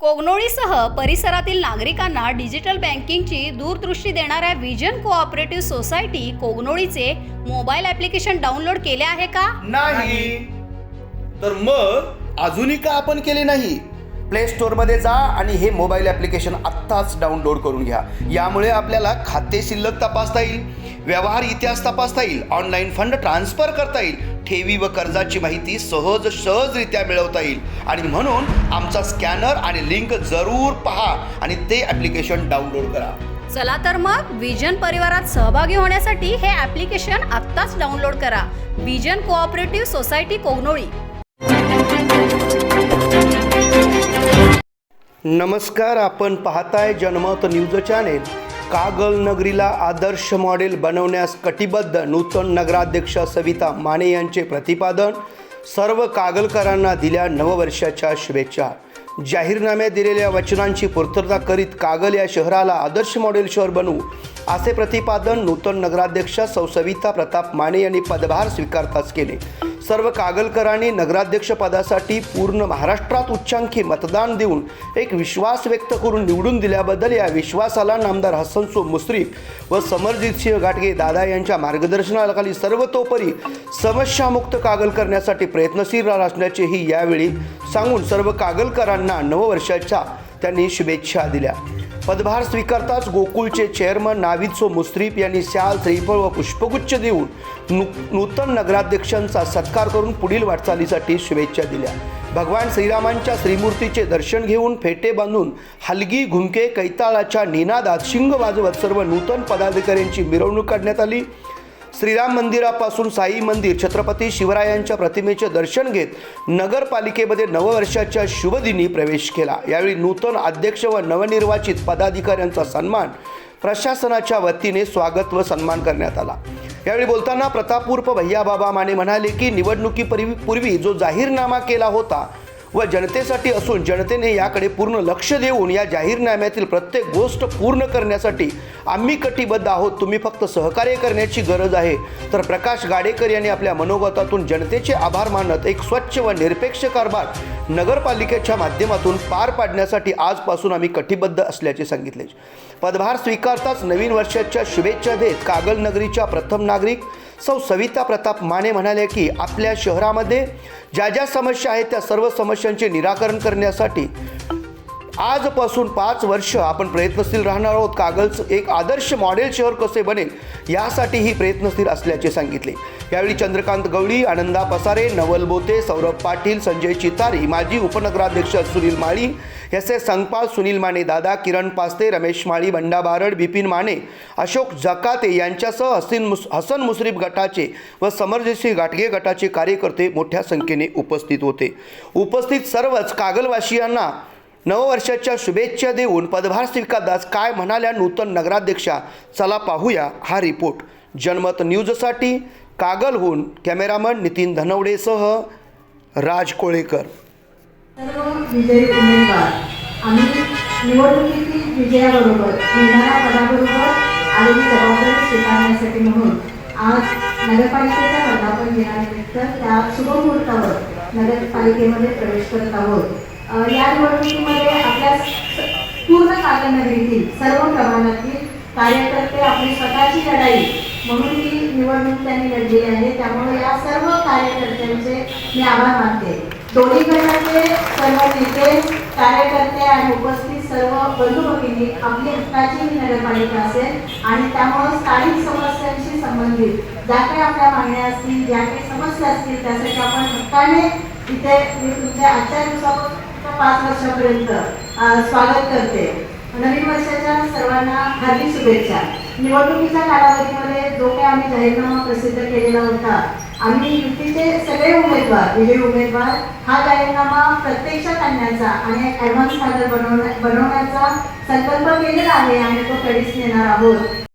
कोगनोळीसह परिसरातील नागरिकांना डिजिटल बँकिंगची दूरदृष्टी देणाऱ्या विजन कोऑपरेटिव्ह सोसायटी कोगनोळीचे मोबाईल ॲप्लिकेशन डाउनलोड केले आहे का? नाही. तर मग अजूनही का आपण केले नाही? प्ले स्टोअरमध्ये जा आणि हे मोबाईल ॲप्लिकेशन आत्ताच डाउनलोड करून घ्या. यामुळे आपल्याला खाते शिल्लक तपासता येईल व्यवहार इतिहास तपासता येईल ऑनलाईन फंड ट्रान्सफर करता येईल ठेवी व कर्जाची माहिती सहज सहजरित्या मिळवता येईल. आणि म्हणून आमचा स्कॅनर आणि लिंक जरूर पहा आणि ते ॲप्लिकेशन डाउनलोड करा. चला तर मग विजन परिवारात सहभागी होण्यासाठी हे ॲप्लिकेशन आत्ताच डाउनलोड करा. Vision cooperative society Kognoli. नमस्कार आपण पाहताय जनमत न्यूज चॅनेल. कागल नगरीला आदर्श मॉडेल बनवण्यास कटिबद्ध नूतन नगराध्यक्ष सविता माने यांचे प्रतिपादन सर्व कागलकरांना दिल्या नववर्षाच्या शुभेच्छा. जाहीरनाम्यात दिलेल्या वचनांची पूर्तता करीत कागल या शहराला आदर्श मॉडेल शहर बनवू असे प्रतिपादन नूतन नगराध्यक्ष सौ सविता प्रताप माने यांनी पदभार स्वीकारताच केले. सर्व कागलकरांनी नगराध्यक्षपदासाठी पूर्ण महाराष्ट्रात उच्चांकी मतदान देऊन एक विश्वास व्यक्त करून निवडून दिल्याबद्दल या विश्वासाला नामदार हसनसो मुश्रीफ व समरजितसिंह घाटगे दादा यांच्या मार्गदर्शनाखाली सर्वतोपरी समस्यामुक्त कागल करण्यासाठी प्रयत्नशील असण्याचेही यावेळी सांगून सर्व कागलकरांना नववर्षाच्या त्यांनी शुभेच्छा दिल्या. पदभार स्वीकारताच गोकुळचे चेअरमन नाविदसो मुस्रीफ यांनी शाल श्रीफळ व पुष्पगुच्छ देऊन नु नूतन नगराध्यक्षांचा सत्कार करून पुढील वाटचालीसाठी शुभेच्छा दिल्या. भगवान श्रीरामांच्या श्रीमूर्तीचे दर्शन घेऊन फेटे बांधून हलगी घुमके कैताळाच्या निनादात शिंग वाजवत सर्व नूतन पदाधिकाऱ्यांची मिरवणूक काढण्यात आली. श्रीराम मंदिरापासून साई मंदिर छत्रपती शिवरायांच्या प्रतिमेचे दर्शन घेत नगरपालिकेमध्ये नववर्षाच्या शुभदिनी प्रवेश केला. यावेळी नूतन अध्यक्ष व नवनिर्वाचित पदाधिकाऱ्यांचा सन्मान प्रशासनाच्या वतीने स्वागत व सन्मान करण्यात आला. यावेळी बोलताना प्रतापपूर्व भैया बाबा माने म्हणाले की निवडणुकीपूर्वी पूर्वी जो जाहीरनामा केला होता व जनतेसाठी असून जनतेने याकडे पूर्ण लक्ष देऊन या जाहीरनाम्यातील प्रत्येक गोष्ट पूर्ण करण्यासाठी आम्ही कटिबद्ध आहोत. तुम्ही फक्त सहकार्य करण्याची गरज आहे. तर प्रकाश गाडेकर यांनी आपल्या मनोगतातून जनतेचे आभार मानत एक स्वच्छ व निरपेक्ष कारभार नगरपालिकेच्या माध्यमातून पार पाडण्यासाठी आजपासून आम्ही कटिबद्ध असल्याचे सांगितले. पदभार स्वीकारताच नवीन वर्षाच्या शुभेच्छा देत कागल नगरीच्या प्रथम नागरिक सौ सविता प्रताप माने म्हणाले की आपल्या शहरामध्ये ज्या ज्या समस्या आहेत त्या सर्व समस्यांचे निराकरण करण्यासाठी आजपासून पाच वर्ष आपण प्रयत्नशील राहणार आहोत. कागलचं एक आदर्श मॉडेल शहर कसे बनेल यासाठीही प्रयत्नशील असल्याचे सांगितले. यावेळी चंद्रकांत गवळी आनंदा पसारे नवल बोते सौरभ पाटील संजय चितारी माजी उपनगराध्यक्ष सुनील माळी एस एस संगपाल सुनील माने दादा किरण पास्ते रमेश माळी बंडा बारड बिपिन माने अशोक जकाते यांच्यासह हसीन मुस हसन मुश्रीफ गटाचे व समरजितसिंह गाठगे गटाचे कार्यकर्ते मोठ्या संख्येने उपस्थित होते. उपस्थित सर्वच कागलवासियांना नववर्षाच्या शुभेच्छा देऊन पदभार स्वीकारताच काय म्हणाल्या नूतन नगराध्यक्षा? चला पाहूया हा रिपोर्ट. जनमत न्यूजसाठी कागलहून कॅमेरामन नितीन धनवडेसह राज कोळेकर. आम्ही निवडणुकीतील विजयाबरोबर येणाऱ्या पदाबरोबर आलेली जबाबदारी स्वीकारण्यासाठी म्हणून आज नगरपालिकेच्या त्या शुभमुहूर्तावर नगरपालिकेमध्ये प्रवेश करत आहोत. या निवडणुकीमध्ये आपल्या पूर्ण कागदनगरीतील सर्व प्रमाणातील कार्यकर्ते आपली स्वतःची लढाई म्हणून ही निवडणूक त्यांनी लढली आहे. त्यामुळे या सर्व कार्यकर्त्यांचे मी आभार मानते. दोन्ही गटाचे सर्व नेते कार्यकर्ते आणि उपस्थित सर्व बंधू भगिनी आपली हक्काची नगरपालिका असेल आणि त्यामुळे स्थानिक समस्यांशी संबंधित ज्या काही आपल्या मागण्या असतील ज्या काही समस्या असतील त्यासाठी आपण हक्काने इथे मी तुमच्या आजच्या दिवसापासून पाच वर्षापर्यंत स्वागत करते. नवीन वर्षाच्या सर्वांना हार्दिक शुभेच्छा. निवडणुकीच्या कालावधीमध्ये जो काही आम्ही जाहीरनामा प्रसिद्ध केलेला होता आम्ही युतीचे सगळे उमेदवार विजयी उमेदवार हा जाहीरनामा प्रत्यक्षात आणण्याचा आणि ॲडव्हान्स कागद बनवण्या बनवण्याचा संकल्प केलेला आहे आणि तो कधीच नेणार आहोत.